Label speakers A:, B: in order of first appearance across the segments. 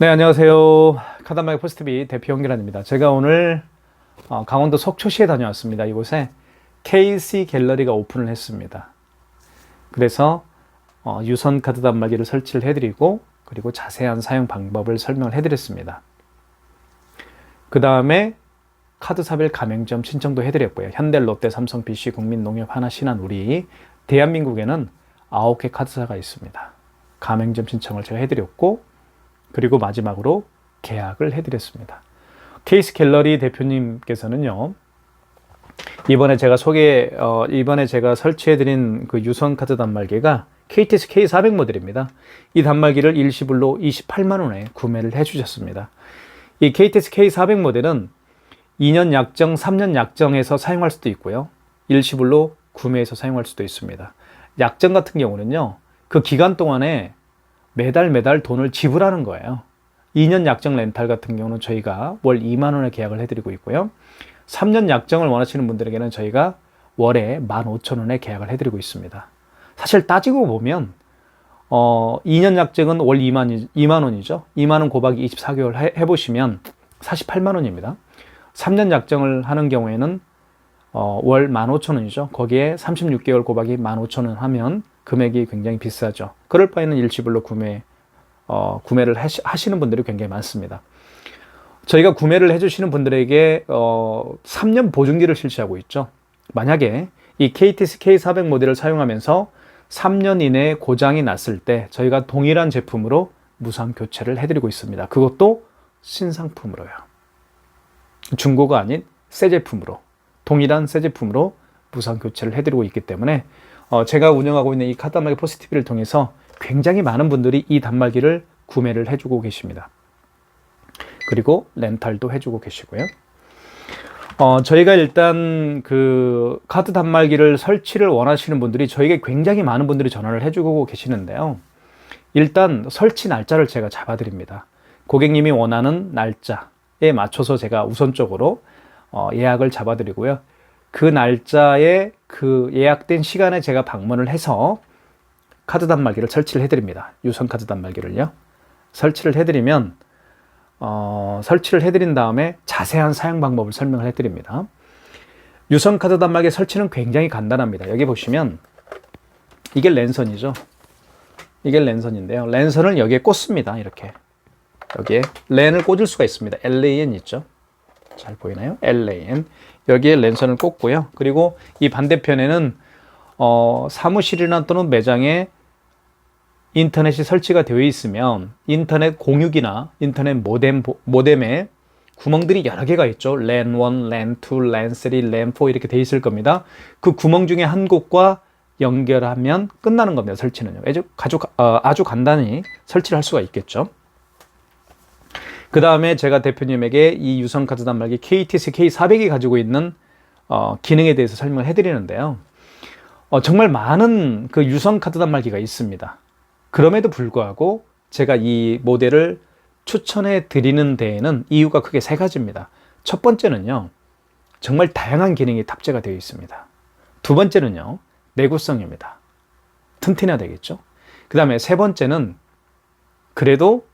A: 네, 안녕하세요. 카다마의 포스트비 대표 연결환입니다. 제가 오늘 어, 강원도 속초시에 다녀왔습니다. 이곳에 KC 갤러리가 오픈을 했습니다. 그래서 어, 유선 카드 단말기를 설치를 해드리고 그리고 자세한 사용 방법을 설명을 해드렸습니다. 그 다음에 카드사별 가맹점 신청도 해드렸고요. 현대, 롯데, 삼성, BC, 국민 농협, 하나, 신한, 우리 대한민국에는 9개 카드사가 있습니다. 가맹점 신청을 제가 해드렸고 그리고 마지막으로 계약을 해드렸습니다. 케이스 갤러리 대표님께서는요. 이번에 제가 소개 어, 이번에 제가 설치해드린 그 유선 카드 단말기가 KTS K400 모델입니다. 이 단말기를 일시불로 28만 원에 구매를 해주셨습니다. 이 KTS K400 모델은 2년 약정, 3년 약정에서 사용할 수도 있고요. 일시불로 구매해서 사용할 수도 있습니다. 약정 같은 경우는요. 그 기간 동안에 매달 매달 돈을 지불하는 거예요. 2년 약정 렌탈 같은 경우는 저희가 월 2만 원에 계약을 해드리고 있고요. 3년 약정을 원하시는 분들에게는 저희가 월에 15,000원에 계약을 해드리고 있습니다. 사실 따지고 보면 어, 2년 약정은 월 2만, 2만 원이죠. 2만 원 곱하기 24개월 해, 해보시면 48만 원입니다. 3년 약정을 하는 경우에는 어, 월 15,000원이죠. 거기에 36개월 곱하기 15,000원 하면 금액이 굉장히 비싸죠. 그럴 바에는 일시불로 구매, 어, 구매를 하시, 하시 는 분들이 굉장히 많습니다. 저희가 구매를 해주시는 분들에게 어, 3년 보증기를 실시하고 있죠. 만약에 이 KTS K400 모델을 사용하면서 3년 이내에 고장이 났을 때 저희가 동일한 제품으로 무상 교체를 해드리고 있습니다. 그것도 신상품으로요. 중고가 아닌 새 제품으로 동일한 새 제품으로 무상 교체를 해드리고 있기 때문에 어, 제가 운영하고 있는 이 카드 단말기 포스티비를 통해서 굉장히 많은 분들이 이 단말기를 구매를 해주고 계십니다. 그리고 렌탈도 해주고 계시고요. 어, 저희가 일단 그 카드 단말기를 설치를 원하시는 분들이 저에게 굉장히 많은 분들이 전화를 해주고 계시는데요. 일단 설치 날짜를 제가 잡아드립니다. 고객님이 원하는 날짜에 맞춰서 제가 우선적으로 어, 예약을 잡아드리고요. 그 날짜에 그 예약된 시간에 제가 방문을 해서 카드 단말기를 설치를 해드립니다. 유선 카드 단말기를요. 설치를 해드리면 어, 설치를 해드린 다음에 자세한 사용 방법을 설명을 해드립니다. 유선 카드 단말기 설치는 굉장히 간단합니다. 여기 보시면 이게 랜선이죠. 이게 랜선인데요. 랜선을 여기에 꽂습니다. 이렇게 여기에 랜을 꽂을 수가 있습니다. LAN 있죠. 잘 보이나요? LAN 여기에 랜선을 꽂고요. 그리고 이 반대편에는 어, 사무실이나 또는 매장에 인터넷이 설치가 되어 있으면 인터넷 공유기나 인터넷 모뎀, 모뎀에 구멍들이 여러 개가 있죠. 랜 1, 랜 2, 랜 3, 랜4 이렇게 되어 있을 겁니다. 그 구멍 중에 한 곳과 연결하면 끝나는 겁니다. 설치는요. 아주, 아주, 어, 아주 간단히 설치를 할 수가 있겠죠. 그 다음에 제가 대표님에게 이 유선 카드 단말기 KTC K400이 가지고 있는 어, 기능에 대해서 설명을 해드리는데요. 어, 정말 많은 그 유선 카드 단말기가 있습니다. 그럼에도 불구하고 제가 이 모델을 추천해 드리는 데에는 이유가 크게 세 가지입니다. 첫 번째는요, 정말 다양한 기능이 탑재가 되어 있습니다. 두 번째는요, 내구성입니다. 튼튼해야 되겠죠. 그 다음에 세 번째는 그래도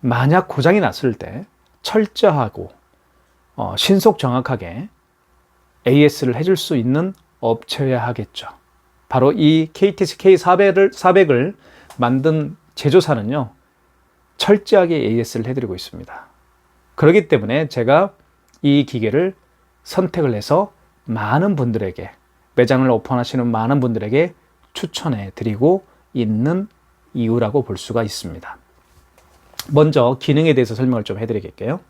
A: 만약 고장이 났을 때 철저하고 어, 신속 정확하게 AS를 해줄 수 있는 업체여야 하겠죠. 바로 이 KTC K400을 400을 만든 제조사는요. 철저하게 AS를 해드리고 있습니다. 그렇기 때문에 제가 이 기계를 선택을 해서 많은 분들에게 매장을 오픈하시는 많은 분들에게 추천해 드리고 있는 이유라고 볼 수가 있습니다. 먼저 기능에 대해서 설명을 좀 해드리겠게요.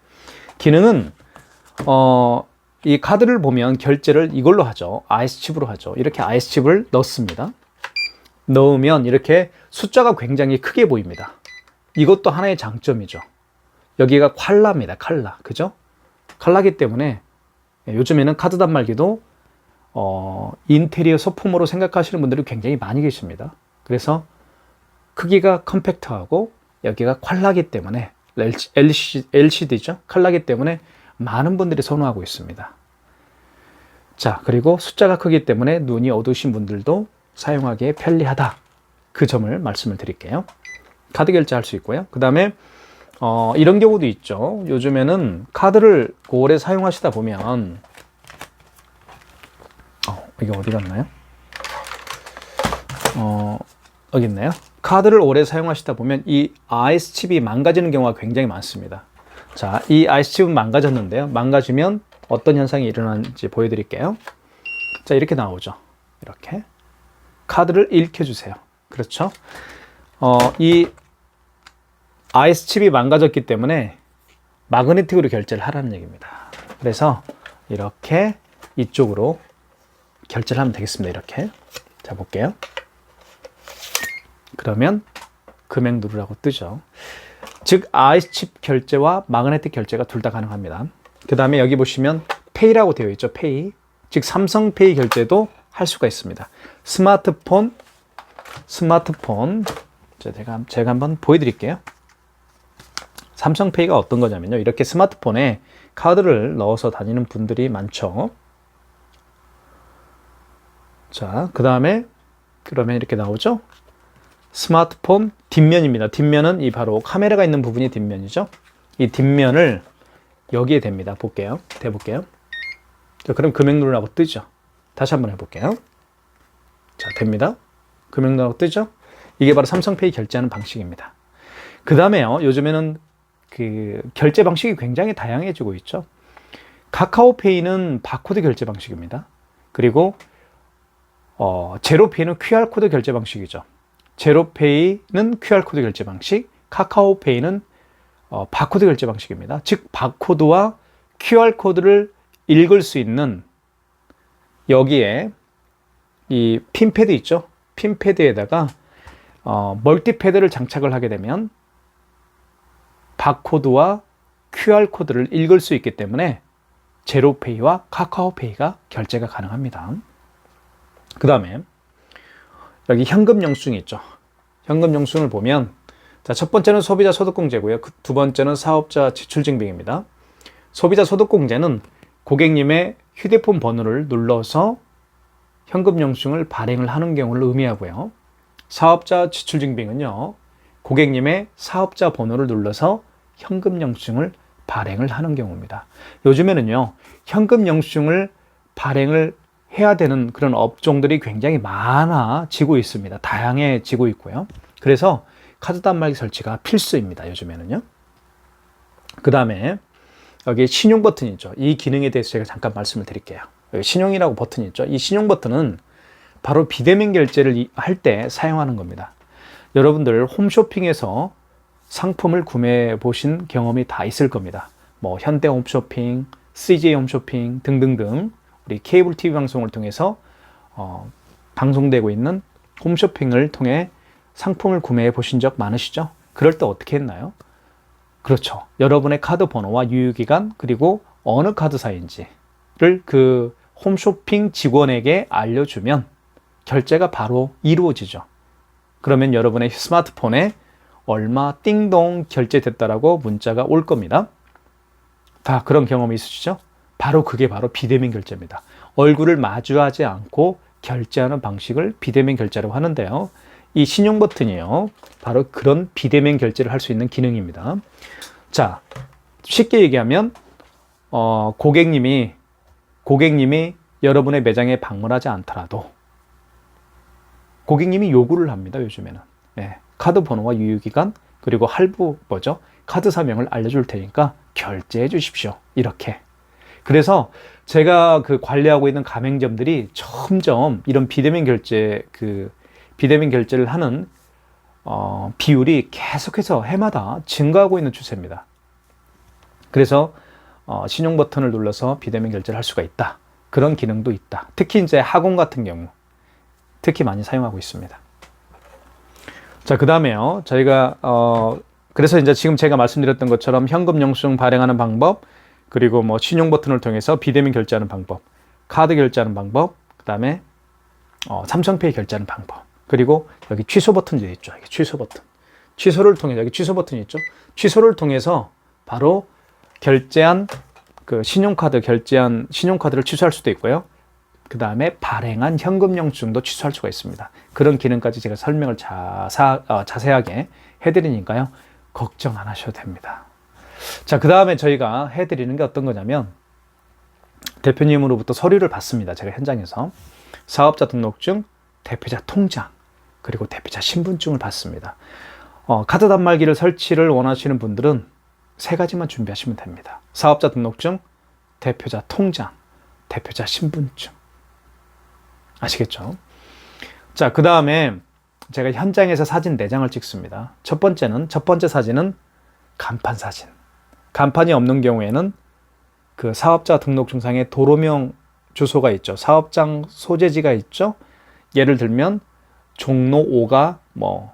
A: 기능은 어, 이 카드를 보면 결제를 이걸로 하죠. IS칩으로 하죠. 이렇게 IS칩을 넣습니다. 넣으면 이렇게 숫자가 굉장히 크게 보입니다. 이것도 하나의 장점이죠. 여기가 칼라입니다. 칼라. 그죠? 칼라기 때문에 요즘에는 카드 단말기도 어, 인테리어 소품으로 생각하시는 분들이 굉장히 많이 계십니다. 그래서 크기가 컴팩트하고 여기가 칼라기 때문에 LCD, LCD죠. 칼라기 때문에 많은 분들이 선호하고 있습니다. 자, 그리고 숫자가 크기 때문에 눈이 어두우신 분들도 사용하기에 편리하다. 그 점을 말씀을 드릴게요. 카드 결제할 수 있고요. 그 다음에 어, 이런 경우도 있죠. 요즘에는 카드를 오래 사용하시다 보면 어, 이게 어디 갔나요? 어, 여기 있나요? 카드를 오래 사용하시다 보면 이 아이스 칩이 망가지는 경우가 굉장히 많습니다. 자, 이 아이스 칩은 망가졌는데요. 망가지면 어떤 현상이 일어나는지 보여드릴게요. 자, 이렇게 나오죠. 이렇게. 카드를 읽혀주세요. 그렇죠? 어, 이 아이스 칩이 망가졌기 때문에 마그네틱으로 결제를 하라는 얘기입니다. 그래서 이렇게 이쪽으로 결제를 하면 되겠습니다. 이렇게. 자, 볼게요. 그러면 금액 누르라고 뜨죠. 즉 아이스 칩 결제와 마그네틱 결제가 둘 다 가능합니다. 그 다음에 여기 보시면 페이라고 되어 있죠. 페이. 즉 삼성페이 결제도 할 수가 있습니다. 스마트폰 스마트폰 자, 제가 제가 한번 보여드릴게요. 삼성페이가 어떤 거냐면요. 이렇게 스마트폰에 카드를 넣어서 다니는 분들이 많죠. 자, 그 다음에 그러면 이렇게 나오죠. 스마트폰 뒷면입니다. 뒷면은 이 바로 카메라가 있는 부분이 뒷면이죠. 이 뒷면을 여기에 댑니다. 볼게요. 대볼게요. 자, 그럼 금액 누르라고 뜨죠. 다시 한번 해볼게요. 자, 됩니다. 금액 누르라고 뜨죠. 이게 바로 삼성페이 결제하는 방식입니다. 그 다음에요. 요즘에는 그 결제 방식이 굉장히 다양해지고 있죠. 카카오페이는 바코드 결제 방식입니다. 그리고 어, 제로페이는 QR코드 결제 방식이죠. 제로페이는 QR코드 결제 방식, 카카오페이는 어, 바코드 결제 방식입니다. 즉, 바코드와 QR코드를 읽을 수 있는 여기에 이 핀패드 있죠? 핀패드에다가 어, 멀티패드를 장착을 하게 되면 바코드와 QR코드를 읽을 수 있기 때문에 제로페이와 카카오페이가 결제가 가능합니다. 그 다음에 여기 현금 영수증이 있죠. 현금 영수증을 보면 자, 첫 번째는 소비자 소득공제고요. 그 두 번째는 사업자 지출증빙입니다. 소비자 소득공제는 고객님의 휴대폰 번호를 눌러서 현금 영수증을 발행을 하는 경우를 의미하고요. 사업자 지출증빙은요. 고객님의 사업자 번호를 눌러서 현금 영수증을 발행을 하는 경우입니다. 요즘에는요. 현금 영수증을 발행을 해야 되는 그런 업종들이 굉장히 많아지고 있습니다. 다양해지고 있고요. 그래서 카드 단말기 설치가 필수입니다. 요즘에는요. 그 다음에 여기 신용 버튼이 있죠. 이 기능에 대해서 제가 잠깐 말씀을 드릴게요. 여기 신용이라고 버튼이 있죠. 이 신용 버튼은 바로 비대면 결제를 할 때 사용하는 겁니다. 여러분들 홈쇼핑에서 상품을 구매해 보신 경험이 다 있을 겁니다. 뭐 현대 홈쇼핑, CJ 홈쇼핑 등등등 우리 케이블 TV 방송을 통해서 어, 방송되고 있는 홈쇼핑을 통해 상품을 구매해 보신 적 많으시죠? 그럴 때 어떻게 했나요? 그렇죠. 여러분의 카드 번호와 유효기간 그리고 어느 카드사인지를 그 홈쇼핑 직원에게 알려주면 결제가 바로 이루어지죠. 그러면 여러분의 스마트폰에 얼마 띵동 결제됐다라고 문자가 올 겁니다. 다 그런 경험이 있으시죠? 바로 그게 바로 비대면 결제입니다. 얼굴을 마주하지 않고 결제하는 방식을 비대면 결제라고 하는데요. 이 신용 버튼이요. 바로 그런 비대면 결제를 할 수 있는 기능입니다. 자, 쉽게 얘기하면 어, 고객님이 고객님이 여러분의 매장에 방문하지 않더라도 고객님이 요구를 합니다. 요즘에는 예, 카드 번호와 유효기간 그리고 할부 뭐죠? 카드 사명을 알려줄 테니까 결제해 주십시오. 이렇게. 그래서 제가 그 관리하고 있는 가맹점들이 점점 이런 비대면 결제 그 비대면 결제를 하는 어, 비율이 계속해서 해마다 증가하고 있는 추세입니다. 그래서 어, 신용 버튼을 눌러서 비대면 결제를 할 수가 있다. 그런 기능도 있다. 특히 이제 학원 같은 경우 특히 많이 사용하고 있습니다. 자, 그 다음에요. 저희가 어, 그래서 이제 지금 제가 말씀드렸던 것처럼 현금 영수증 발행하는 방법, 그리고 뭐 신용 버튼을 통해서 비대면 결제하는 방법, 카드 결제하는 방법, 그 다음에 어, 삼성페이 결제하는 방법, 그리고 여기 취소 버튼도 있죠. 여기 취소 버튼. 취소를 통해 여기 취소 버튼이 있죠. 취소를 통해서 바로 결제한 그 신용카드 결제한 신용카드를 취소할 수도 있고요. 그 다음에 발행한 현금 영수증도 취소할 수가 있습니다. 그런 기능까지 제가 설명을 자사, 어, 자세하게 해드리니까요. 걱정 안 하셔도 됩니다. 자, 그 다음에 저희가 해드리는 게 어떤 거냐면 대표님으로부터 서류를 받습니다. 제가 현장에서 사업자 등록증, 대표자 통장, 그리고 대표자 신분증을 받습니다. 어, 카드 단말기를 설치를 원하시는 분들은 세 가지만 준비하시면 됩니다. 사업자 등록증, 대표자 통장, 대표자 신분증. 아시겠죠? 자, 그 다음에 제가 현장에서 사진 4장을 찍습니다. 첫 번째는, 첫 번째 사진은 간판 사진. 간판이 없는 경우에는 그 사업자 등록증상에 도로명 주소가 있죠. 사업장 소재지가 있죠. 예를 들면 종로 5가 뭐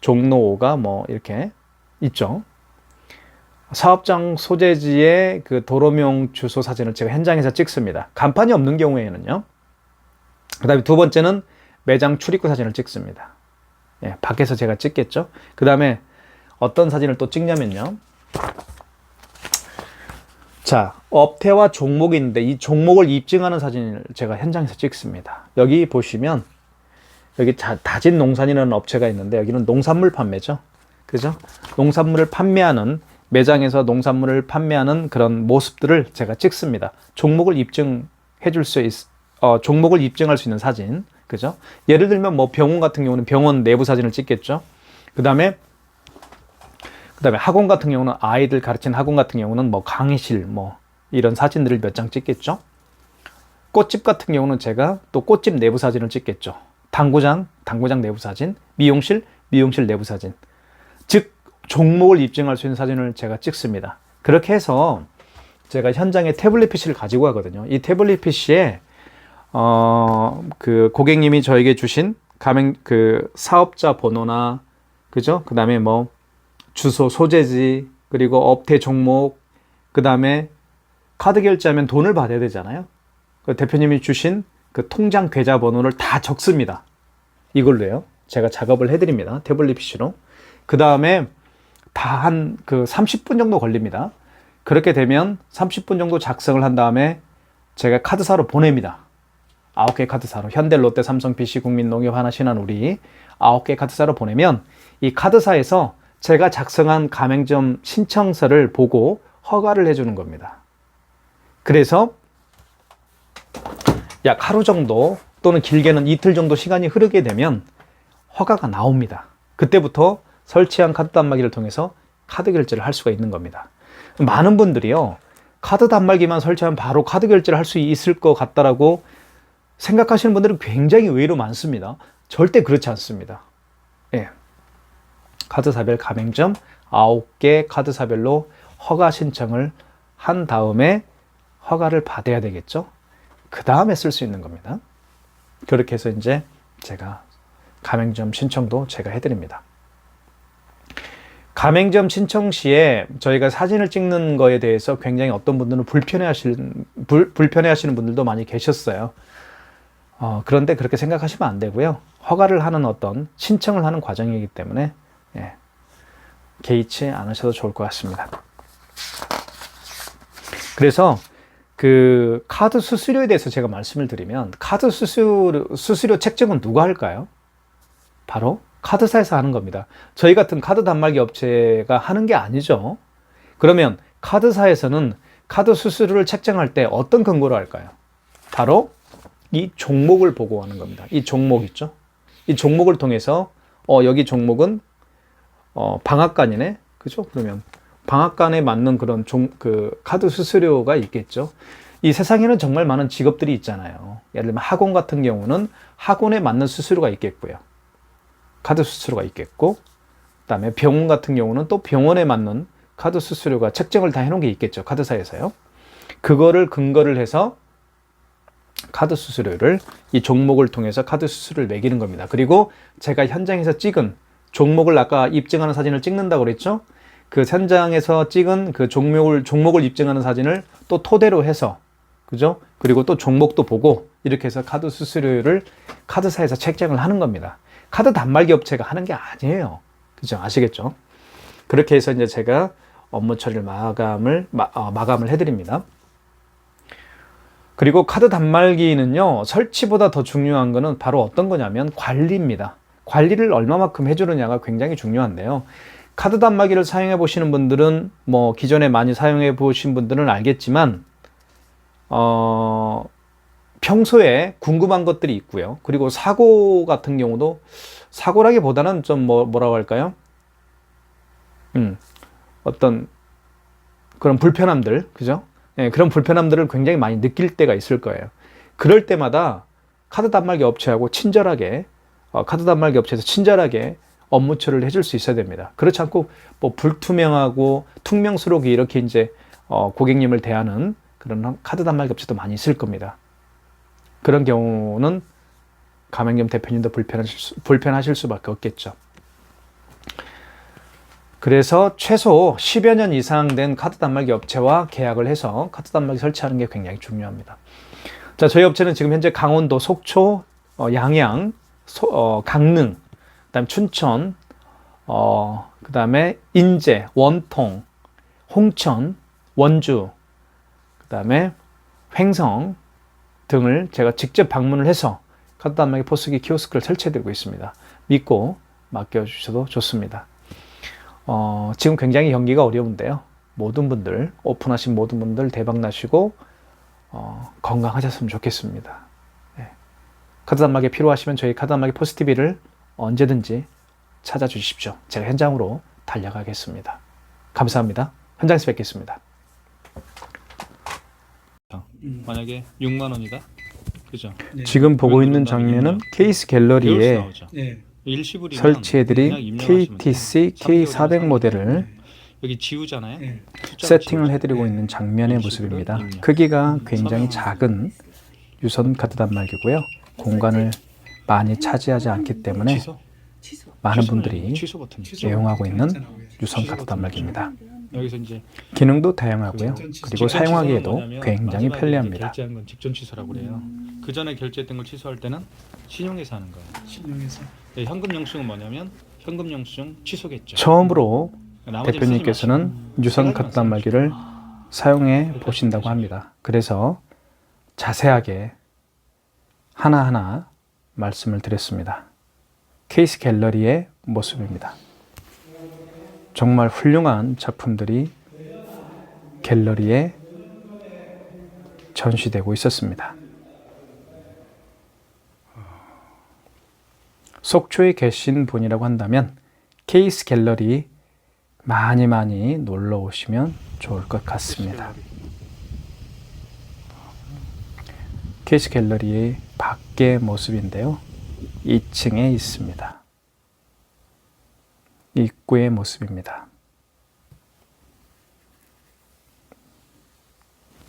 A: 종로 5가 뭐 이렇게 있죠. 사업장 소재지의 그 도로명 주소 사진을 제가 현장에서 찍습니다. 간판이 없는 경우에는요. 그다음에 두 번째는 매장 출입구 사진을 찍습니다. 예, 밖에서 제가 찍겠죠. 그다음에 어떤 사진을 또 찍냐면요. 자, 업태와 종목이 있는데 이 종목을 입증하는 사진을 제가 현장에서 찍습니다. 여기 보시면 여기 다진 농산이라는 업체가 있는데 여기는 농산물 판매죠. 그죠? 농산물을 판매하는 매장에서 농산물을 판매하는 그런 모습들을 제가 찍습니다. 종목을 입증해 줄 수 있, 어, 종목을 입증할 수 있는 사진. 그죠? 예를 들면 뭐 병원 같은 경우는 병원 내부 사진을 찍겠죠. 그 다음에 그 다음에 학원 같은 경우는 아이들 가르치는 학원 같은 경우는 뭐 강의실 뭐 이런 사진들을 몇 장 찍겠죠. 꽃집 같은 경우는 제가 또 꽃집 내부 사진을 찍겠죠. 당구장, 당구장 내부 사진, 미용실, 미용실 내부 사진. 즉, 종목을 입증할 수 있는 사진을 제가 찍습니다. 그렇게 해서 제가 현장에 태블릿 PC를 가지고 가거든요. 이 태블릿 PC에 어, 그 고객님이 저에게 주신 가맹 그 사업자 번호나 그죠? 그다음에 뭐 주소, 소재지, 그리고 업태 종목, 그 다음에 카드 결제하면 돈을 받아야 되잖아요. 그 대표님이 주신 그 통장 계좌 번호를 다 적습니다. 이걸로요. 제가 작업을 해드립니다. 태블릿 PC로. 그 다음에 다 한 그 30분 정도 걸립니다. 그렇게 되면 30분 정도 작성을 한 다음에 제가 카드사로 보냅니다. 9개 카드사로 현대, 롯데, 삼성, BC, 국민, 농협, 하나, 신한, 우리 9개 카드사로 보내면 이 카드사에서 제가 작성한 가맹점 신청서를 보고 허가를 해주는 겁니다. 그래서 약 하루 정도 또는 길게는 이틀 정도 시간이 흐르게 되면 허가가 나옵니다. 그때부터 설치한 카드 단말기를 통해서 카드 결제를 할 수가 있는 겁니다. 많은 분들이요, 카드 단말기만 설치하면 바로 카드 결제를 할 수 있을 것 같다라고 생각하시는 분들은 굉장히 의외로 많습니다. 절대 그렇지 않습니다. 예. 카드사별 가맹점 9개 카드사별로 허가 신청을 한 다음에 허가를 받아야 되겠죠. 그 다음에 쓸 수 있는 겁니다. 그렇게 해서 이제 제가 가맹점 신청도 제가 해드립니다. 가맹점 신청 시에 저희가 사진을 찍는 거에 대해서 굉장히 어떤 분들은 불편해 하시는, 분들도 많이 계셨어요. 어, 그런데 그렇게 생각하시면 안 되고요. 허가를 하는 어떤 신청을 하는 과정이기 때문에 예, 개의치 않으셔도 좋을 것 같습니다. 그래서 그 카드 수수료에 대해서 제가 말씀을 드리면 카드 수수료, 수수료 책정은 누가 할까요? 바로 카드사에서 하는 겁니다. 저희 같은 카드 단말기 업체가 하는 게 아니죠. 그러면 카드사에서는 카드 수수료를 책정할 때 어떤 근거로 할까요? 바로 이 종목을 보고 하는 겁니다. 이 종목 있죠? 이 종목을 통해서 어, 여기 종목은 어, 방앗간이네. 그죠? 그러면 방앗간에 맞는 그런 종, 그 카드 수수료가 있겠죠. 이 세상에는 정말 많은 직업들이 있잖아요. 예를 들면 학원 같은 경우는 학원에 맞는 수수료가 있겠고요. 카드 수수료가 있겠고, 그 다음에 병원 같은 경우는 또 병원에 맞는 카드 수수료가 책정을 다 해놓은 게 있겠죠. 카드사에서요. 그거를 근거를 해서 카드 수수료를 이 종목을 통해서 카드 수수료를 매기는 겁니다. 그리고 제가 현장에서 찍은 종목을 아까 입증하는 사진을 찍는다고 그랬죠? 그 현장에서 찍은 그 종목을, 종목을 입증하는 사진을 또 토대로 해서, 그죠? 그리고 또 종목도 보고, 이렇게 해서 카드 수수료를 카드사에서 책정을 하는 겁니다. 카드 단말기 업체가 하는 게 아니에요. 그죠? 아시겠죠? 그렇게 해서 이제 제가 업무 처리를 마감을, 마, 어, 마감을 해드립니다. 그리고 카드 단말기는요, 설치보다 더 중요한 거는 바로 어떤 거냐면 관리입니다. 관리를 얼마만큼 해주느냐가 굉장히 중요한데요. 카드 단말기를 사용해 보시는 분들은 뭐 기존에 많이 사용해 보신 분들은 알겠지만 어 평소에 궁금한 것들이 있고요. 그리고 사고 같은 경우도 사고라기보다는 좀 뭐, 뭐라고 할까요? 음, 어떤 그런 불편함들, 그죠? 예, 그런 불편함들을 굉장히 많이 느낄 때가 있을 거예요. 그럴 때마다 카드 단말기 업체하고 친절하게, 어, 카드 단말기 업체에서 친절하게 업무 처리를 해줄 수 있어야 됩니다. 그렇지 않고 뭐 불투명하고 퉁명스럽게 이렇게 이제 어, 고객님을 대하는 그런 카드 단말기 업체도 많이 있을 겁니다. 그런 경우는 가맹점 대표님도 불편하실, 수, 불편하실 수밖에 없겠죠. 그래서 최소 10여 년 이상 된 카드 단말기 업체와 계약을 해서 카드 단말기 설치하는 게 굉장히 중요합니다. 자, 저희 업체는 지금 현재 강원도 속초, 어, 양양, 소, 어, 강릉, 그다음 춘천, 어, 그다음에 인제, 원통, 홍천, 원주, 그다음에 횡성 등을 제가 직접 방문을 해서 단말기 포스기 키오스크를 설치해드리고 있습니다. 믿고 맡겨주셔도 좋습니다. 어, 지금 굉장히 경기가 어려운데요. 모든 분들, 오픈하신 모든 분들 대박 나시고, 어, 건강하셨으면 좋겠습니다. 예. 카드 단말기 필요하시면 저희 카드 단말기 포스티비를 언제든지 찾아주십시오. 제가 현장으로 달려가겠습니다. 감사합니다. 현장에서 뵙겠습니다. 만약에 6만 원이다. 그죠?
B: 네.
A: 지금 보고 있는 장면은 케이스 갤러리에
B: 나오죠. 네.
A: 설치해드린. KTC
B: 3개월이나
A: K400 모델을
B: 여기 지우잖아요.
A: 네. 세팅을. 해드리고
B: 네.
A: 있는 장면의 모습입니다.
B: 입력.
A: 크기가 굉장히
B: 서명.
A: 작은 유선 카드 단말기고요. 공간을 많이 차지하지 않기 때문에? 많은 분들이
B: 버튼
A: 애용하고 있는
B: 네.
A: 유선 카드 단말기입니다.
B: 여기서 이제
A: 기능도 다양하고요. 그리고 사용하기에도 굉장히 편리합니다.
B: 결제한 건 직전 취소라고 그래요. 그 전에 결제했던 걸 취소할 때는 신용해서 하는 거예요.
C: 신용해서
B: 네, 현금 영수증은 뭐냐면 현금 영수증 취소겠죠.
A: 처음으로
B: 나머지는
A: 대표님께서는 유선 카드 단말기를 사용해 보신다고 합니다. 그래서 자세하게 하나하나 말씀을 드렸습니다. 케이스 갤러리의 모습입니다. 정말 훌륭한 작품들이 갤러리에 전시되고 있었습니다. 속초에 계신 분이라고 한다면 케이스 갤러리 많이 많이 놀러 오시면 좋을 것 같습니다. 케이스 갤러리의 밖의 모습인데요. 2층에 있습니다. 입구의 모습입니다.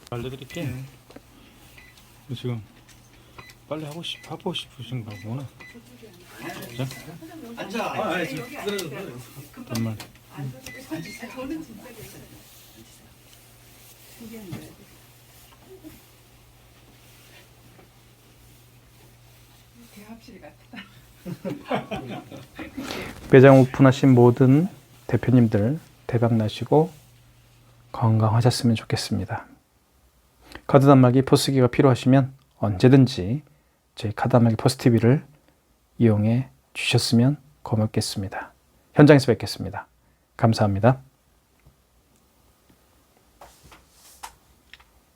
B: 알려드릴게요. 지금 빨리 하고 싶 하고 싶으신 거구나. 자,
C: 아, 예, 저 그래도
B: 정말
D: 대
A: 매장 오픈하신 모든 대표님들 대박 나시고 건강하셨으면 좋겠습니다. 카드 단말기 포스기가 필요하시면 언제든지 저희 카드 단말기 포스TV를 이용해 주셨으면 고맙겠습니다. 현장에서 뵙겠습니다. 감사합니다.